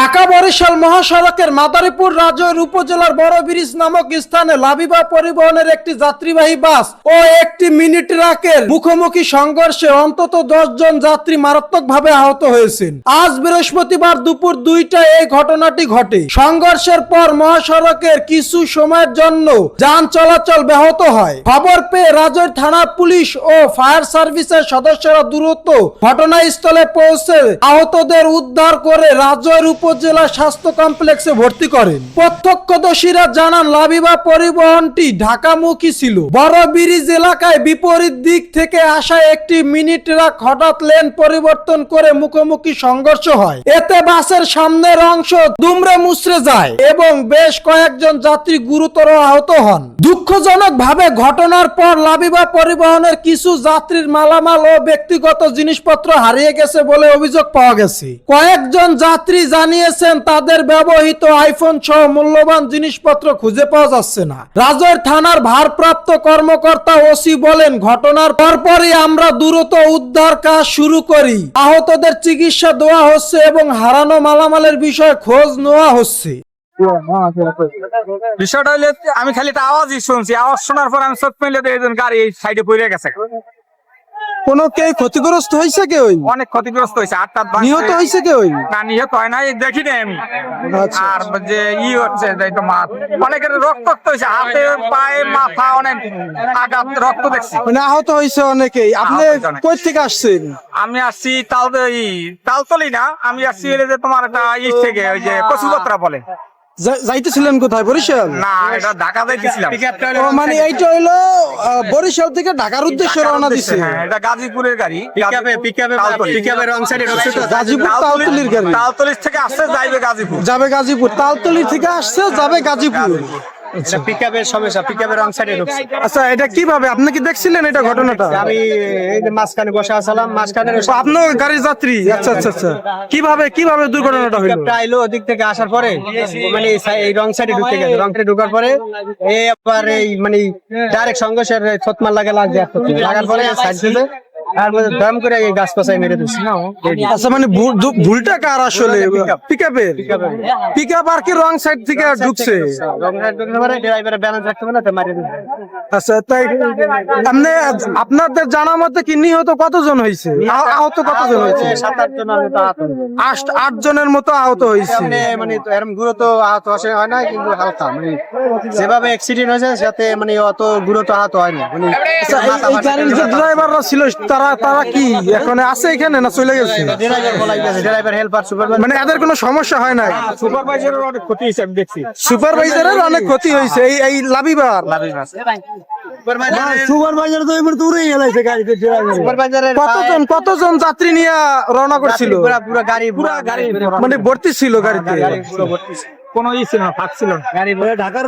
ঢাকা বরিশাল মহাসড়কের মাদারীপুর রাজৈর উপজেলার বড় ব্রিজ নামক স্থানে লাবিবা পরিবহনের একটি যাত্রীবাহী বাস ও একটি মিনি ট্রাকের মুখোমুখি সংঘর্ষে অন্তত দশ জন যাত্রী মারাত্মকভাবে আহত হয়েছেন। আজ বৃহস্পতিবার দুপুর দুইটায় এই ঘটনাটি ঘটে। সংঘর্ষের পর মহাসড়কের কিছু সময়ের জন্য যান চলাচল ব্যাহত হয়। খবর পেয়ে রাজৈর থানা পুলিশ ও ফায়ার সার্ভিসের সদস্যরা দ্রুত ঘটনাস্থলে পৌঁছে আহতদের উদ্ধার করে রাজৈর উপজেলা স্বাস্থ্য কমপ্লেক্সে ভর্তি করেন। প্রত্যক্ষদর্শীরা জানান, লাবিবা পরিবহনটি ঢাকামুখী ছিল। বড় ব্রিজ এলাকায় বিপরীত দিক থেকে আসা একটি মিনি ট্রাক হঠাৎ লেন পরিবর্তন করে মুখোমুখি সংঘর্ষ হয়। এতে বাসের সামনের অংশ দুমড়ে মুচড়ে যায় এবং বেশ কয়েকজন যাত্রী গুরুতর আহত হন। দুঃখজনক ভাবে ঘটনার পর লাবিবা পরিবহনের কিছু যাত্রীর মালামাল ও ব্যক্তিগত জিনিসপত্র হারিয়ে গেছে বলে অভিযোগ পাওয়া গেছে। কয়েকজন যাত্রী জানিয়েছেন তাদের ব্যবহৃত আইফোন সহ মূল্যবান জিনিসপত্র খুঁজে পাওয়া যাচ্ছে না। রাজৈর থানার ভারপ্রাপ্ত কর্মকর্তা ওসি বলেন, ঘটনার পরপরই আমরা দ্রুত উদ্ধার কাজ শুরু করি। আহতদের চিকিৎসা দেওয়া হচ্ছে এবং হারানো মালামালের বিষয়ে খোঁজ নেওয়া হচ্ছে। বিষয়টা হইলে আমি খালি একটা আওয়াজই শুনছি, আওয়াজ শোনার পর আমি চোখ গাড়ি সাইডে পড়ে গেছে। কোনো কে ক্ষতিগ্রস্ত হয়েছে কেউ অনেক ক্ষতিগ্রস্ত হয়েছে আটটা নিহত হয়েছে কেউ না নিহত হয় নাই দেখি নাই আমি। আচ্ছা। আর যে ই হচ্ছে যে এই তোমার অনেকের রক্ত হয়েছে হাতে পায়ে মাথা অনেক আঘাত রক্ত দেখছি। মানে আহত হয়েছে অনেকেই। আপনি আহত হয়েছে অনেক। কই থেকে আসছেন? আমি আসছি তাল তালতলি না আমি আসছি যে তোমার একটা ই থেকে ওই যে কচুপত্রা বলে। যাইতেছিলেন কোথায়? বরিশাল? না এটা ঢাকা যাইতেছিলাম। মানে এইটা হইল বরিশাল থেকে ঢাকার উদ্দেশ্যে রওনা দিছে। হ্যাঁ এটা গাজীপুরের গাড়ি। পিকআপে পিকআপে তালতলি। পিকআপে রং সাইডে গাজীপুর তালতলির গাড়ি। তালতলির থেকে আসছে যাইবে গাজীপুর। যাবে গাজীপুর। তালতলি থেকে আসছে যাবে গাজীপুর। পিকআপের সমস্যা রং সাইডে ঢুকছে। আচ্ছা এটা কীভাবে? আপনি কি দেখছিলেন এটা ঘটনাটা? আমি এই যে মাঝখানে বসে আছিলাম মাঝখানে আপনিও গাড়ির যাত্রী? আচ্ছা আচ্ছা আচ্ছা। কীভাবে কীভাবে দুর্ঘটনাটা হইল? পিকআপটা আইলো ওদিক থেকে আসার পরে মানে এই রং সাইডে ঢুকতে গেছে। রং সাইডে ঢোকার পরে এই আবার এই মানে ডাইরেক্ট সংঘর্ষের লাগে লাগছে লাগার পরে সাইড থেকে আর দাম করে এই গাছ মেরে দিচ্ছে আচ্ছা মানে ভুলটা কার আসলে? পিকআপের পিকআপ আর কি রং সাইড থেকে ঢুকছে? আচ্ছা তাই আপনি আপনাদের জানা মতে কি নিহত কতজন হয়েছে? আহত কতজন হয়েছে? সাত আট জন আমি আহত আট আট জনের মতো আহত হয়েছে। মানে মানে এরকম গুরুত্ব আহত আসে হয় না কিন্তু হালকা মানে যেভাবে অ্যাক্সিডেন্ট হয়েছে সাথে মানে অত গুরুত্ব আহত হয় না। মানে আচ্ছা, এই- গাড়ির যে ড্রাইভাররা ছিল তারা তারা কি এখন আছে এখানে না চলে গেছে? ড্রাইভার হেল্পার সুপারভাইজার মানে এদের কোনো সমস্যা হয় নাই? সুপারভাইজারের অনেক ক্ষতি হয়েছে আমি দেখছি। সুপারভাইজারের অনেক ক্ষতি হয়েছে এই এই লাবিবার। সুপারভাইজার তো এবার দূরেই হেলাইছে গাড়িতে ড্রাইভার। কতজন কতজন যাত্রী নিয়ে রওনা করছিল? পুরো গাড়ি পুরো গাড়ি মানে ভর্তি ছিল গাড়িতে? পুরো ভর্তি কোনো ই ছিল না ফাঁক ছিল না। ঢাকার